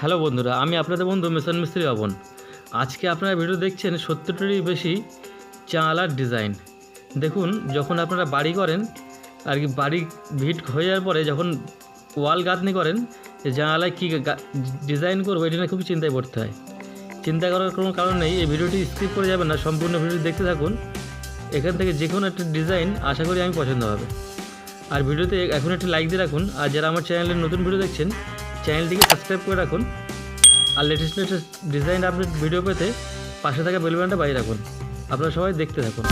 Hello বন্ধুরা, আমি আপনাদের বন্ধু মিশন মিস্ত্রি অবন। আজকে আপনারা ভিডিও দেখছেন সত্তরটিরই বেশি চালার ডিজাইন। দেখুন, যখন আপনারা বাড়ি করেন, আর কি বাড়ি ভিট হয়ে যাওয়ার পরে যখন ওয়াল গাঁথনি করেন, যে জানালায় কী ডিজাইন করব, এটা নিয়ে খুবই চিন্তায় পড়তে হয়। চিন্তা করার কোনো কারণ নেই, এই ভিডিওটি স্কিপ করে যাবেন না, সম্পূর্ণ ভিডিও দেখতে থাকুন। এখান থেকে যে কোনো একটা ডিজাইন আশা করি আমি পছন্দ হবে। আর ভিডিওতে এখন একটি লাইক দিয়ে রাখুন, আর যারা আমার চ্যানেলের নতুন ভিডিও দেখছেন চ্যানেলটিকে সাবস্ক্রাইব করে রাখুন আর latest latest design update video পেতে পাশে থাকা বেলবানটা বাইরে রাখুন। আপনারা সবাই দেখতে থাকুন।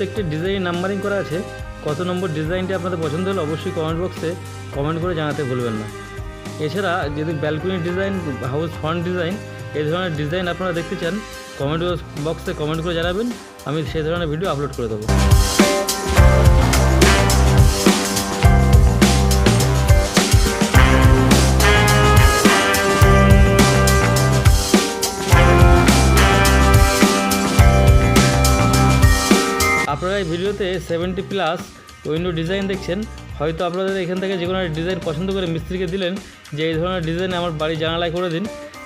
প্রত্যেকটি ডিজাইন নাম্বারিং করা আছে। কত নম্বর ডিজাইনটি আপনাদের পছন্দ হলে অবশ্যই কমেন্ট বক্সে কমেন্ট করে জানাতে ভুলবেন না। এছাড়া যদি balcony design house front design এই ধরনের ডিজাইন আপনারা দেখতে চান কমেন্ট বক্সে কমেন্ট করে জানাবেন, আমি সেই ধরনের ভিডিও আপলোড করে দেবো। এই ভিডিওতে সেভেন্টি প্লাস উইন্ডো ডিজাইন দেখছেন। হয়তো আপনাদের এখান থেকে যে কোনো ডিজাইন পছন্দ করে মিস্ত্রিকে দিলেন যে এই ধরনের ডিজাইন আমার বাড়ি জানালায় করে দিন।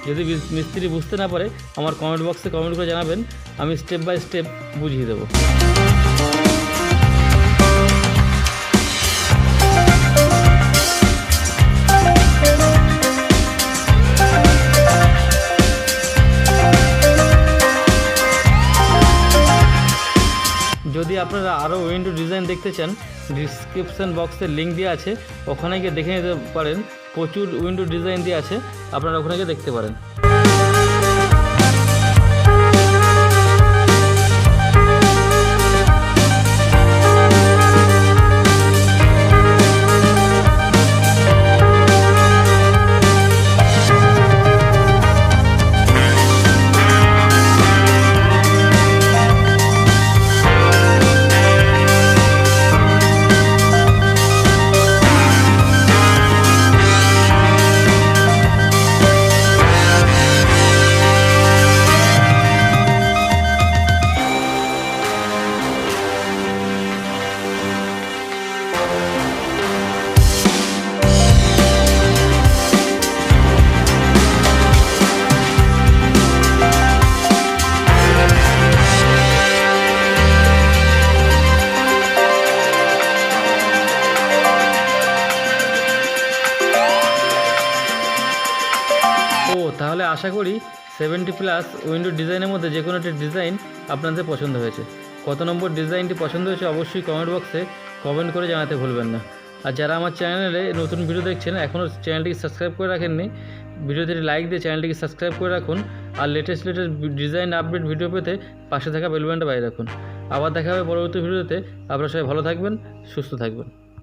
যদি মিস্ত্রি বুঝতে না পারে, আমার কমেন্ট বক্সে কমেন্ট করে জানাবেন। আমি স্টেপ বাই স্টেপ বুঝিয়ে দেবো। যদি আপনারা আরও উইন্ডো ডিজাইন দেখতে চান ডিসক্রিপশান বক্সের লিঙ্ক দেওয়া আছে, ওখানে গিয়ে দেখে নিতে পারেন, প্রচুর উইন্ডো ডিজাইন দিয়ে আছে, আপনারা ওখানে গিয়ে দেখতে পারেন। ও, তাহলে আশা করি সেভেন্টি প্লাস উইন্ডো ডিজাইনের মধ্যে যে কোনো একটি ডিজাইন আপনাদের পছন্দ হয়েছে। কত নম্বর ডিজাইনটি পছন্দ হয়েছে অবশ্যই কমেন্ট বক্সে কমেন্ট করে জানাতে ভুলবেন না। আর যারা আমার চ্যানেলে নতুন ভিডিও দেখছেন এখনও চ্যানেলটিকে সাবস্ক্রাইব করে রাখেননি ভিডিওতে লাইক দিয়ে চ্যানেলটিকে সাবস্ক্রাইব করে রাখুন আর latest latest design update video পেতে পাশে থাকা বেলবানটা বাইরে রাখুন। আবার দেখা হবে পরবর্তী ভিডিওতে আপনারা সবাই ভালো থাকবেন, সুস্থ থাকবেন।